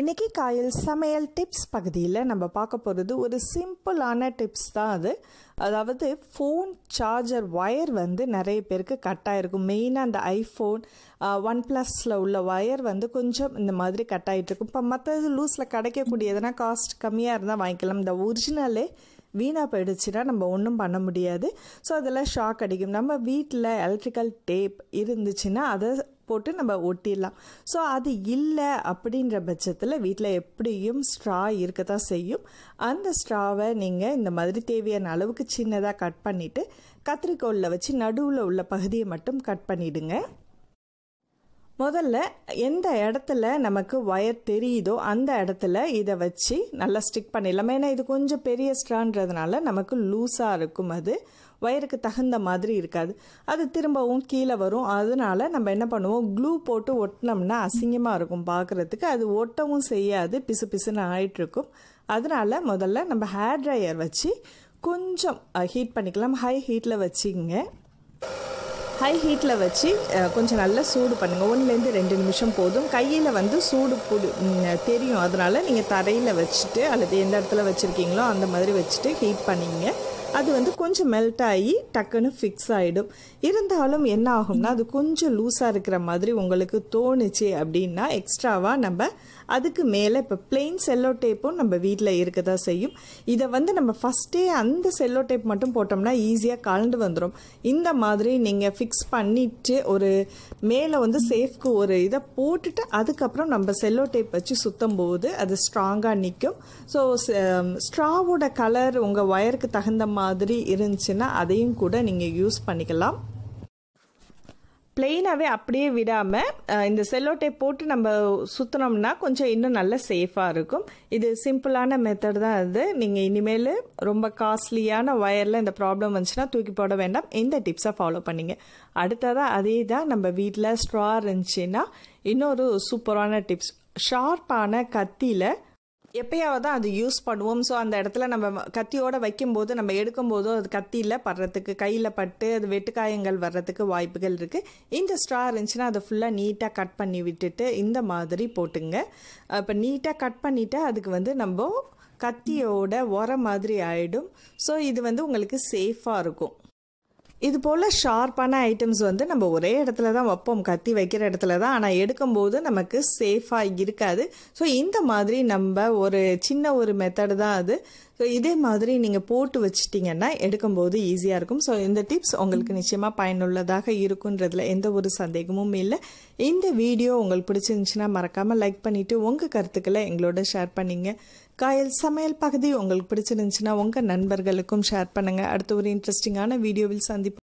இன்றைக்கி காயல் சமையல் டிப்ஸ் பகுதியில் நம்ம பார்க்க போகிறது ஒரு சிம்பிளான டிப்ஸ் தான் அது. அதாவது ஃபோன் சார்ஜர் ஒயர் வந்து நிறைய பேருக்கு கட் ஆகிருக்கும் மெயினாக அந்த ஐஃபோன் ஒன் ப்ளஸில் உள்ள ஒயர் வந்து கொஞ்சம் இந்த மாதிரி கட் ஆகிட்டு இருக்கும் இப்போ மற்றது லூஸில் கிடைக்கக்கூடியதுனா காஸ்ட் கம்மியாக இருந்தால் வாங்கிக்கலாம். இந்த ஒரிஜினலே வீணாக போயிடுச்சுன்னா நம்ம ஒன்றும் பண்ண முடியாது. ஸோ அதில் ஷாக் அடிக்கும். நம்ம வீட்டில் எலக்ட்ரிக்கல் டேப் இருந்துச்சுன்னா அதை போட்டு நம்ம ஒட்டிடலாம். ஸோ அது இல்லை அப்படின்ற பட்சத்தில் வீட்டில் எப்படியும் ஸ்ட்ரா இருக்க தான் செய்யும். அந்த ஸ்ட்ராவை நீங்கள் இந்த மாதிரி தேவையான அளவுக்கு சின்னதாக கட் பண்ணிவிட்டு கத்திரிக்கோலில் வச்சு நடுவில் உள்ள பகுதியை மட்டும் கட் பண்ணிவிடுங்க முதல்ல எந்த இடத்துல நமக்கு ஒயர் தெரியுதோ அந்த இடத்துல இதை வச்சு நல்லா ஸ்டிக் பண்ணிடலாம். ஏன்னா இது கொஞ்சம் பெரிய ஸ்ட்ரான்றதுனால நமக்கு லூஸாக இருக்கும் அது. ஒயருக்கு தகுந்த மாதிரி இருக்காது. அது திரும்பவும் கீழே வரும். அதனால நம்ம என்ன பண்ணுவோம்? க்ளூ போட்டு ஒட்டினோம்னா அசிங்கமாக இருக்கும் பார்க்குறதுக்கு அது ஒட்டவும் செய்யாது. பிசு பிசுன்னு ஆயிட்டுருக்கும் அதனால முதல்ல நம்ம ஹேர் ட்ரையர் வச்சு கொஞ்சம் ஹீட் பண்ணிக்கலாம். ஹை ஹீட்டில் வச்சுங்க. ஹை ஹீட்டில் வச்சு கொஞ்சம் நல்லா சூடு பண்ணுங்கள் ஒன்றுலேருந்து ரெண்டு நிமிஷம் போதும். கையில் வந்து சூடு புடு தெரியும். அதனால் நீங்கள் தரையில் வச்சுட்டு அல்லது எந்த இடத்துல வச்சுருக்கீங்களோ அந்த மாதிரி வச்சுட்டு ஹீட் பண்ணிங்க. அது வந்து கொஞ்சம் மெல்ட் ஆகி டக்குன்னு ஃபிக்ஸ் ஆகிடும் இருந்தாலும் என்ன ஆகும்னா அது கொஞ்சம் லூஸாக இருக்கிற மாதிரி உங்களுக்கு தோணுச்சு அப்படின்னா எக்ஸ்ட்ராவாக நம்ம அதுக்கு மேலே இப்போ பிளெயின் செல்லோ டேப்பும் நம்ம வீட்டில் இருக்க தான் செய்யும். இதை வந்து நம்ம ஃபஸ்ட்டே அந்த செல்லோ டேப் மட்டும் போட்டோம்னா ஈஸியாக கலந்து வந்துடும் இந்த மாதிரி நீங்கள் ஃபிக்ஸ் பண்ணிவிட்டு ஒரு மேலே வந்து சேஃப்க்கு ஒரு இதை போட்டுட்டு அதுக்கப்புறம் நம்ம செல்லோ டேப் வச்சு சுத்தம் போது அது ஸ்ட்ராங்காக நிற்கும் ஸோ ஸ்ட்ராவோட கலர் உங்கள் ஒயருக்கு தகுந்த மாதிரி இருந்துச்சுன்னா அதையும் கூட நீங்கள் யூஸ் பண்ணிக்கலாம். பிளெயினாகவே அப்படியே விடாமல் இந்த செல்லோ டேப் போட்டு நம்ம சுற்றினோம்னா கொஞ்சம் இன்னும் நல்லா சேஃபாக இருக்கும். இது சிம்பிளான மெத்தட் தான் அது. நீங்கள் இனிமேல் ரொம்ப காஸ்ட்லியான ஒயரில் இந்த ப்ராப்ளம் வந்துச்சுன்னா தூக்கி போட வேண்டாம். இந்த டிப்ஸை ஃபாலோ பண்ணிங்க. அடுத்ததாக அதே தான் நம்ம வீட்டில் ஸ்ட்ரா இருந்துச்சுன்னா இன்னொரு சூப்பரான டிப்ஸ் ஷார்ப்பான கத்தியில் எப்பயாவது தான் அது யூஸ் பண்ணுவோம். ஸோ அந்த இடத்துல நம்ம கத்தியோடு வைக்கும்போது நம்ம எடுக்கும்போதோ அது கத்தியில் படுறதுக்கு கையில் பட்டு அது வெட்டுக்காயங்கள் வர்றதுக்கு வாய்ப்புகள் இருக்குது இந்த ஸ்ட்ரா இருந்துச்சுன்னா அதை ஃபுல்லாக நீட்டாக கட் பண்ணி விட்டுட்டு இந்த மாதிரி போட்டுங்க. இப்போ நீட்டாக கட் பண்ணிவிட்டு அதுக்கு வந்து நம்ம கத்தியோட உர மாதிரி ஆகிடும் ஸோ இது வந்து உங்களுக்கு சேஃபாக இருக்கும். இது போல் ஷார்ப்பான ஐட்டம்ஸ் வந்து நம்ம ஒரே இடத்துல தான் வைப்போம். கத்தி வைக்கிற இடத்துல தான். ஆனால் எடுக்கும்போது நமக்கு சேஃபாக இருக்காது. ஸோ இந்த மாதிரி நம்ம ஒரு சின்ன ஒரு மெத்தடு தான் அது. ஸோ இதே மாதிரி நீங்கள் போட்டு வச்சிட்டிங்கன்னா எடுக்கும்போது ஈஸியாக இருக்கும். ஸோ இந்த டிப்ஸ் உங்களுக்கு நிச்சயமாக பயனுள்ளதாக இருக்குன்றதுல எந்த ஒரு சந்தேகமும் இல்லை. இந்த வீடியோ உங்களுக்கு பிடிச்சிருந்துச்சுன்னா மறக்காமல் லைக் பண்ணிவிட்டு உங்கள் கருத்துக்களை எங்களோட ஷேர் பண்ணிங்க. காயல் சமையல் பகுதி உங்களுக்கு பிடிச்சிருந்துச்சுன்னா உங்கள் நண்பர்களுக்கும் ஷேர் பண்ணுங்கள் அடுத்த ஒரு இன்ட்ரெஸ்டிங்கான வீடியோவில் சந்திப்போம்.